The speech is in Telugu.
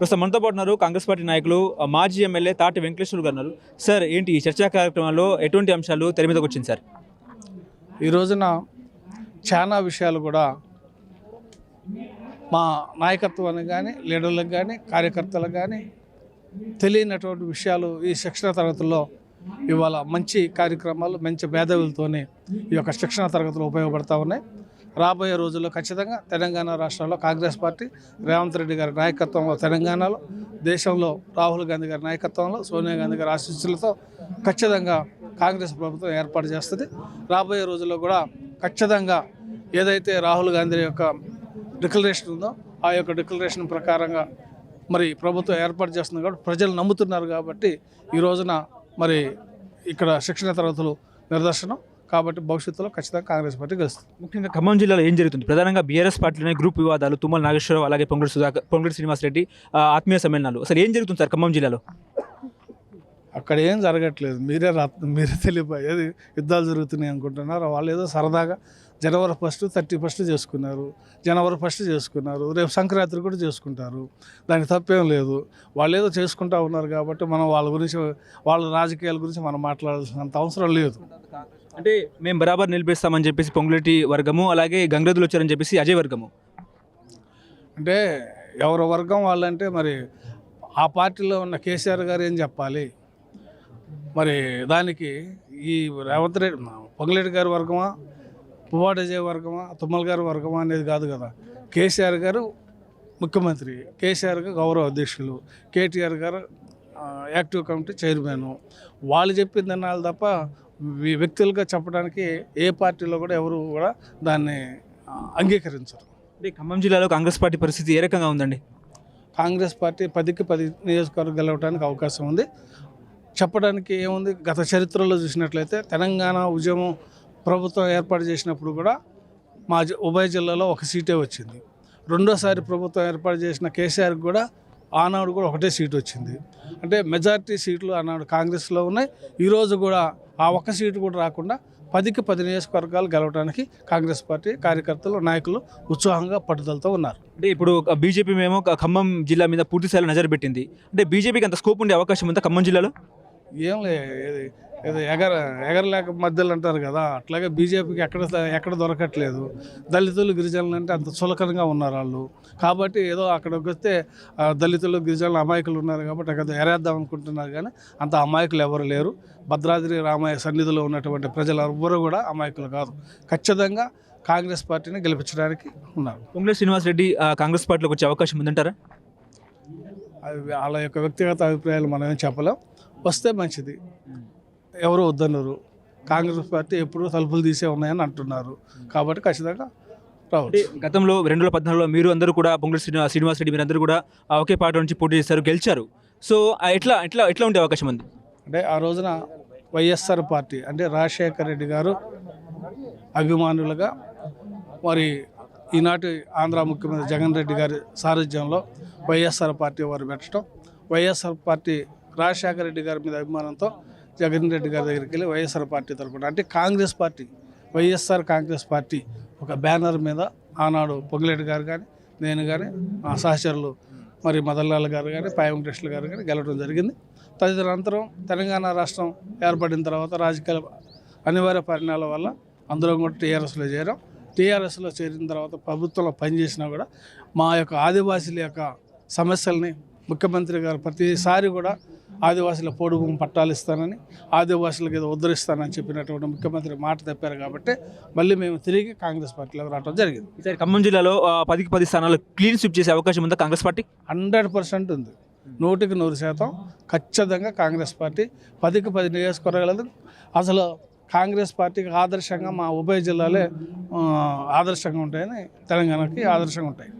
ప్రస్తుతం మనతో పాటు ఉన్నారు కాంగ్రెస్ పార్టీ నాయకులు మాజీ ఎమ్మెల్యే తాటి వెంకటేశ్వరు గారు ఉన్నారు. సార్ ఏంటి ఈ చర్చా కార్యక్రమంలో ఎటువంటి అంశాలు తెర మీదకి వచ్చింది సార్? ఈ రోజున చాలా విషయాలు కూడా మా నాయకత్వానికి కానీ లీడర్లకు కానీ కార్యకర్తలకు కానీ తెలియనటువంటి విషయాలు ఈ శిక్షణ తరగతుల్లో ఇవాళ మంచి కార్యక్రమాలు మంచి భేదవులతోనే ఈ యొక్క శిక్షణ తరగతులు ఉపయోగపడతా ఉన్నాయి. రాబోయే రోజుల్లో ఖచ్చితంగా తెలంగాణ రాష్ట్రంలో కాంగ్రెస్ పార్టీ రేవంత్ రెడ్డి గారి నాయకత్వంలో తెలంగాణలో దేశంలో రాహుల్ గాంధీ గారి నాయకత్వంలో సోనియా గాంధీ గారి ఆశీస్సులతో ఖచ్చితంగా కాంగ్రెస్ ప్రభుత్వం ఏర్పాటు చేస్తుంది. రాబోయే రోజుల్లో కూడా ఖచ్చితంగా ఏదైతే రాహుల్ గాంధీ యొక్క డిక్లరేషన్ ఉందో ఆ యొక్క డిక్లరేషన్ ప్రకారంగా మరి ప్రభుత్వం ఏర్పాటు చేస్తుంది కాబట్టి ప్రజలు నమ్ముతున్నారు కాబట్టి ఈ రోజున మరి ఇక్కడ శిక్షణ తరగతులు నిదర్శనం. కాబట్టి భవిష్యత్తులో ఖచ్చితంగా కాంగ్రెస్ పార్టీ గెలుస్తుంది. ముఖ్యంగా ఖమ్మం జిల్లాలో ఏం జరుగుతుంది? ప్రధానంగా బీఆర్ఎస్ పార్టీలోనే గ్రూప్ వివాదాలు తుమ్మల నాగేశ్వరరావు అలాగే పొంగుడు సుధాకర్ పొంగుడు శ్రీనివాసరెడ్డి ఆత్మీయ సమ్మేళనాలు. అసలు ఏం జరుగుతుంది సార్ ఖమ్మం జిల్లాలో? అక్కడ ఏం జరగట్లేదు. మీరే రా మీరే తెలియపోయేది యుద్ధాలు జరుగుతున్నాయి అనుకుంటున్నారు. వాళ్ళు ఏదో సరదాగా జనవరి ఫస్ట్ థర్టీ ఫస్ట్ చేసుకున్నారు. జనవరి ఫస్ట్ చేసుకున్నారు. రేపు సంక్రాంతి కూడా చేసుకుంటారు. దానికి తప్పేం లేదు. వాళ్ళు ఏదో చేసుకుంటా ఉన్నారు కాబట్టి మనం వాళ్ళ గురించి వాళ్ళ రాజకీయాల గురించి మనం మాట్లాడాల్సినంత అవసరం లేదు. అంటే మేము బరాబర్ నిలిపిస్తామని చెప్పేసి పొంగులేటి వర్గము అలాగే గంగ్రెద్దులు వచ్చారని చెప్పేసి అజయ్ వర్గము. అంటే ఎవరి వర్గం వాళ్ళంటే మరి ఆ పార్టీలో ఉన్న కేసీఆర్ గారు ఏం చెప్పాలి? మరి దానికి ఈ రేవంత్ రెడ్డి పొంగులేటి గారి వర్గమా? పువ్వాడు అజయ్ వర్గమా? తుమ్మల గారి వర్గమా అనేది కాదు కదా. కేసీఆర్ గారు ముఖ్యమంత్రి కేసీఆర్ గారు గౌరవ అధ్యక్షులు కేటీఆర్ గారు యాక్టివ్ కమిటీ చైర్మన్. వాళ్ళు చెప్పింది అన్నారు తప్ప వ్యక్తులుగా చెప్పడానికి ఏ పార్టీలో కూడా ఎవరు కూడా దాన్ని అంగీకరించరు. అంటే ఖమ్మం జిల్లాలో కాంగ్రెస్ పార్టీ పరిస్థితి ఏ రకంగా ఉందండి? కాంగ్రెస్ పార్టీ పదికి పది నియోజకవర్గం గెలవడానికి అవకాశం ఉంది. చెప్పడానికి ఏముంది? గత చరిత్రలో చూసినట్లయితే తెలంగాణ ఉద్యమం ప్రభుత్వం ఏర్పాటు చేసినప్పుడు కూడా మా జి- ఉభయ జిల్లాలో ఒక సీటే వచ్చింది. రెండోసారి ప్రభుత్వం ఏర్పాటు చేసిన కేసీఆర్కి కూడా ఆనాడు కూడా ఒకటే సీట్ వచ్చింది. అంటే మెజారిటీ సీట్లు ఆనాడు కాంగ్రెస్లో ఉన్నాయి. ఈరోజు కూడా ఆ ఒక్క సీటు కూడా రాకుండా పదికి పది నియోజకవర్గాలు గెలవడానికి కాంగ్రెస్ పార్టీ కార్యకర్తలు నాయకులు ఉత్సాహంగా పట్టుదలతో ఉన్నారు. అంటే ఇప్పుడు బీజేపీ మేము ఖమ్మం జిల్లా మీద పూర్తి స్థాయిలో నజర్ పెట్టింది. అంటే బీజేపీకి అంత స్కోప్ ఉండే అవకాశం ఉందా ఖమ్మం జిల్లాలో? ఏం లే ఇది ఇది ఎగర ఎగరలేక మధ్యలో అంటారు కదా అట్లాగే బీజేపీకి ఎక్కడ ఎక్కడ దొరకట్లేదు. దళితులు గిరిజనులు అంటే అంత చులకనగా ఉన్నారు వాళ్ళు. కాబట్టి ఏదో అక్కడికి వస్తే దళితులు గిరిజనులు అమాయకులు ఉన్నారు కాబట్టి అక్కడ ఎరేద్దాం అనుకుంటున్నారు కానీ అంత అమాయకులు ఎవరు లేరు. భద్రాద్రి రామయ్య సన్నిధిలో ఉన్నటువంటి ప్రజలు ఎవ్వరూ కూడా అమాయకులు కాదు. ఖచ్చితంగా కాంగ్రెస్ పార్టీని గెలిపించడానికి ఉన్నారు. పొంగులేటి శ్రీనివాసరెడ్డి ఆ, కాంగ్రెస్ పార్టీలోకి వచ్చే అవకాశం ఉందంటారా? వాళ్ళ యొక్క వ్యక్తిగత అభిప్రాయాలు మనం ఏం చెప్పలేం. వస్తే మంచిది. ఎవరు వద్దన్నారు. కాంగ్రెస్ పార్టీ ఎప్పుడు తలుపులు తీసే ఉన్నాయని అంటున్నారు. కాబట్టి ఖచ్చితంగా గతంలో రెండు వేల పద్నాలుగులో మీరు అందరూ కూడా పొంగులేటి శ్రీనివా శ్రీనివాసరెడ్డి మీరు అందరూ కూడా ఆ, ఒకే పార్టీ నుంచి పోటీ చేశారు గెలిచారు. సో ఎట్లా ఎట్లా ఎట్లా ఉండే అవకాశం ఉంది? అంటే ఆ రోజున వైఎస్ఆర్ పార్టీ అంటే రాజశేఖర రెడ్డి గారు అభిమానులుగా మరి ఈనాటి ఆంధ్ర ముఖ్యమంత్రి జగన్ రెడ్డి గారి సారథ్యంలో వైఎస్ఆర్ పార్టీ వారు పెట్టడం వైఎస్ఆర్ పార్టీ రాజశేఖర రెడ్డి గారి మీద అభిమానంతో జగన్ రెడ్డి గారి దగ్గరికి వెళ్ళి వైఎస్ఆర్ పార్టీ తరపున అంటే కాంగ్రెస్ పార్టీ వైఎస్ఆర్ కాంగ్రెస్ పార్టీ ఒక బ్యానర్ మీద ఆనాడు పొంగిరెడ్డి గారు కానీ నేను కానీ మా సహచరులు మరి మదన్లాల్ గారు కానీ పాయ వెంకటేశ్వర గారు కానీ గెలవడం జరిగింది. తదనంతరం తెలంగాణ రాష్ట్రం ఏర్పడిన తర్వాత రాజకీయ అనివార్య పరిణామాల వల్ల అందరం కూడా టీఆర్ఎస్లో చేరాం. టీఆర్ఎస్లో చేరిన తర్వాత ప్రభుత్వంలో పనిచేసినా కూడా మా యొక్క ఆదివాసీల యొక్క సమస్యల్ని ముఖ్యమంత్రి గారు ప్రతిసారి కూడా ఆదివాసీల పోడు భూమి పట్టాలు ఇస్తానని ఆదివాసీలకు ఏదో ఉద్ధరిస్తానని చెప్పినటువంటి ముఖ్యమంత్రి మాట తప్పారు కాబట్టి మళ్ళీ మేము తిరిగి కాంగ్రెస్ పార్టీలోకి రావడం జరిగింది. ఈసారి ఖమ్మం జిల్లాలో పదికి పది స్థానాలు క్లీన్ స్విప్ చేసే అవకాశం ఉందా కాంగ్రెస్ పార్టీ? హండ్రెడ్ పర్సెంట్ ఉంది. నూటికి నూరు శాతం ఖచ్చితంగా కాంగ్రెస్ పార్టీ పదికి పది నియోజకవర్గాలు అసలు కాంగ్రెస్ పార్టీకి ఆదర్శంగా మా ఉభయ జిల్లాలే ఆదర్శంగా ఉంటాయని తెలంగాణకి ఆదర్శంగా ఉంటాయి.